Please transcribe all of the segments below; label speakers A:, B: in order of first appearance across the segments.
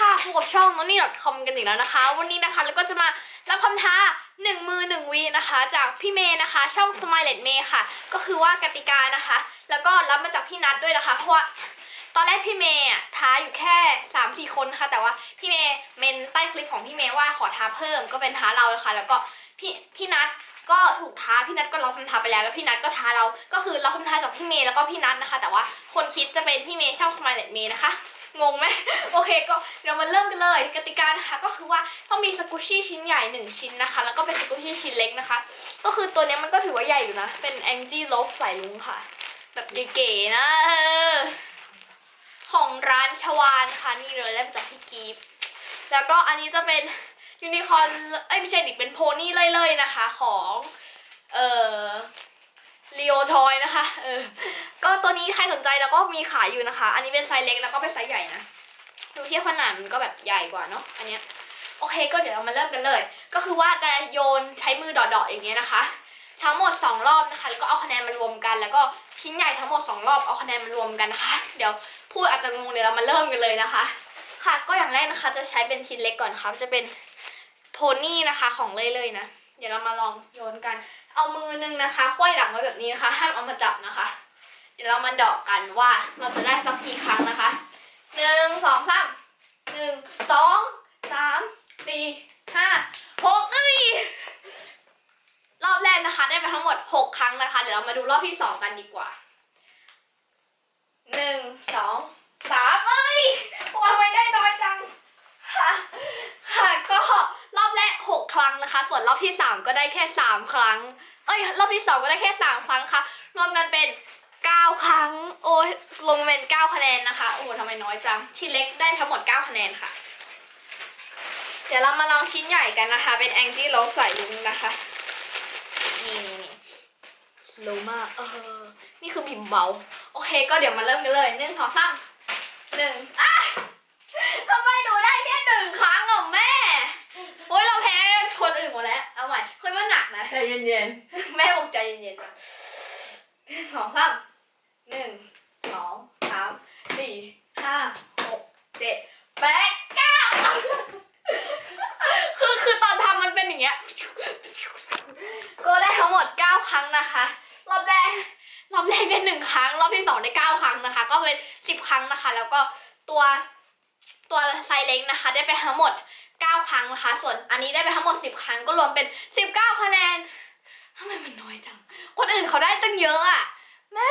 A: ค่ะพบกับช่อง n o n i c o m กันอีกแล้วนะคะ วันนี้นะคะแล้วก็จะมารับคำท้าหนึ่งมือหนึ่งวีนะคะ จากพี่เมย์นะคะ ช่อง Smile May ค่ะ ก็คือว่ากติกานะคะ แล้วก็รับมาจากพี่นัทด้วยนะคะเพราะว่าตอนแรกพี่เมย์ท้าอยู่แค่3ามสี่คนนะคะแต่ว่าพี่เมย์เมนใต้คลิปของพี่เมย์ว่าขอท้าเพิ่มก็เป็นท้าเรานะคะ แล้วก็พี่พี่นัทก็ถูกท้าพี่นัทก็รับคำท้าไปแล้วแล้วพี่นัทก็ท้าเราก็คือรับคำท้าจากพี่เมย์แล้วก็พี่นัทนะคะ แต่ว่าคนคิดจะเป็นพี่เมย์ช่อง Smile May นะคะ งงไหมโอเคก็เดี๋ยวมาเริ่มกันเลยกติกานะคะก็คือว่าต้องมีสกูชี่ชิ้นใหญ่หนึ่งชิ้นนะคะ แล้วก็เป็นสกูชี่ชิ้นเล็กนะคะ ก็คือตัวนี้มันก็ถือว่าใหญ่อยู่นะ เป็นแองจี้โลฟใส่ลุงค่ะ แบบเก๋ๆนะเออของร้านชวานค่ะนี่เลยได้มาจากพี่กีฟแล้วก็อันนี้จะเป็นยูนิคอร์นเอ้ยไม่ใช่ดิเป็นโพนี่เล่ยๆนะคะ ของเอ่อ ลีโอทอยนะคะ เออ ก็ตัวนี้ใครสนใจแล้วก็มีขายอยู่นะคะ อันนี้เป็นไซส์เล็กแล้วก็เป็นไซส์ใหญ่นะ ดูเทียบขนาดมันก็แบบใหญ่กว่าเนาะ อันเนี้ย โอเค ก็เดี๋ยวเรามาเริ่มกันเลย ก็คือว่าจะโยนใช้มือดาะๆอย่างเงี้ยนะคะ ทั้งหมด 2 รอบนะคะ แล้วก็เอาคะแนนมารวมกัน แล้วก็ชิ้นใหญ่ทั้งหมด 2 รอบเอาคะแนนมารวมกันนะคะ เดี๋ยวพูดอาจจะงงเดี๋ยวเรามาเริ่มกันเลยนะคะ ค่ะ ก็อย่างแรกนะคะ จะใช้เป็นชิ้นเล็กก่อนค่ะ จะเป็นโพนี่นะคะของเล่ยๆนะ เดี๋ยวเรามาลองโยนกัน เอามือนึงนะคะควยหลังไว้แบบนี้นะคะห้ามเอามาจับนะคะ เดี๋ยวเรามาเดอกกันว่าเราจะได้สักกี่ครั้งนะคะหนึ่งสองสามหนึ่งสองสามสี่ห้าหกเอ้ยรอบแรกนะคะ ได้ไปทั้งหมดหกครั้งนะคะ เดี๋ยวเรามาดูรอบที่สองกันดีกว่าหนึ่งสองสามเอ้ยโอ้ยทำไมได้น้อยจัง ค่ะ ค่ะ ก็รอบแรกหกครั้ง นะคะ ส่วนรอบที่สามก็ได้แค่สามครั้ง เอ้ยรอบที่สองก็ได้แค่สามครั้งค่ะ รวมกันเป็นเก้าครั้ง โอ้ยรวมเป็นเก้าคะแนนนะคะ โอ้โหทำไมน้อยจัง ชิ้นเล็กได้ทั้งหมดเก้าคะแนนค่ะ เดี๋ยวเรามาลองชิ้นใหญ่กันนะคะ เป็นแองจี้โรสใส่ลุงนะคะ นี่นี่นี่โลมากเออ นี่คือบิ่มเบา โอเค ก็เดี๋ยวมาเริ่มกันเลยหนึ่งสองสามหนึ่งอะทำไมหนูได้แค่หนึ่งครั้งอะแม่ โอ้ยเราแพ้คนอื่นหมดแล้ว เอาใหม่คุยว่าห นักนะ
B: ใจเย็น
A: แม่บอกใจเย็นๆนะสองสามหนึ่งสองสามสี่ห้าหกเจ็ดแปดเก้าคือคือตอนทำมันเป็นอย่างเงี้ยก็ได้ทั้งหมดเก้าครั้งนะคะรอบแรกรอบแรกได้หนึ่งครั้ง รอบที่สองได้เก้าครั้งนะคะ ก็เป็นสิบครั้งนะคะ แล้วก็ตัวตัวไซเล้งนะคะ ได้ไปทั้งหมด เก้าครั้งนะคะ ส่วนอันนี้ได้ไปทั้งหมดสิบครั้งก็รวมเป็นสิบเก้าคะแนนทำไมมันน้อยจัง คนอื่นเขาได้ตั้งเยอะอะแม่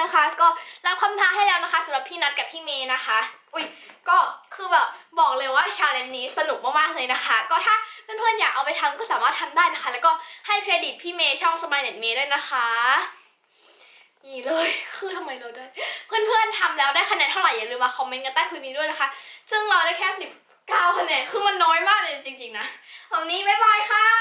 A: นะคะ ก็รับคำท้าให้แล้วนะคะสำหรับพี่นัทกับพี่เมย์นะคะ อุ้ยก็คือแบบบอกเลยว่าชาเลนจ์นี้สนุกมากๆเลยนะคะ ก็ถ้าเพื่อนๆอยากเอาไปทำก็สามารถทำได้นะคะ แล้วก็ให้เครดิตพี่เมย์ช่องสมายเน็ตเมย์ด้วยนะคะนี่เลยคือทำไมเราได้ เพื่อนๆทำแล้วได้คะแนนเท่าไหร่อย่าลืมมาคอมเมนต์กันใต้คลิปนี้ด้วยนะคะ ซึ่งเราได้แค่สิบ เก้าคะแนนคือมันน้อยมากเลยจริง ๆ นะตรงนี้บ๊ายบายค่ะ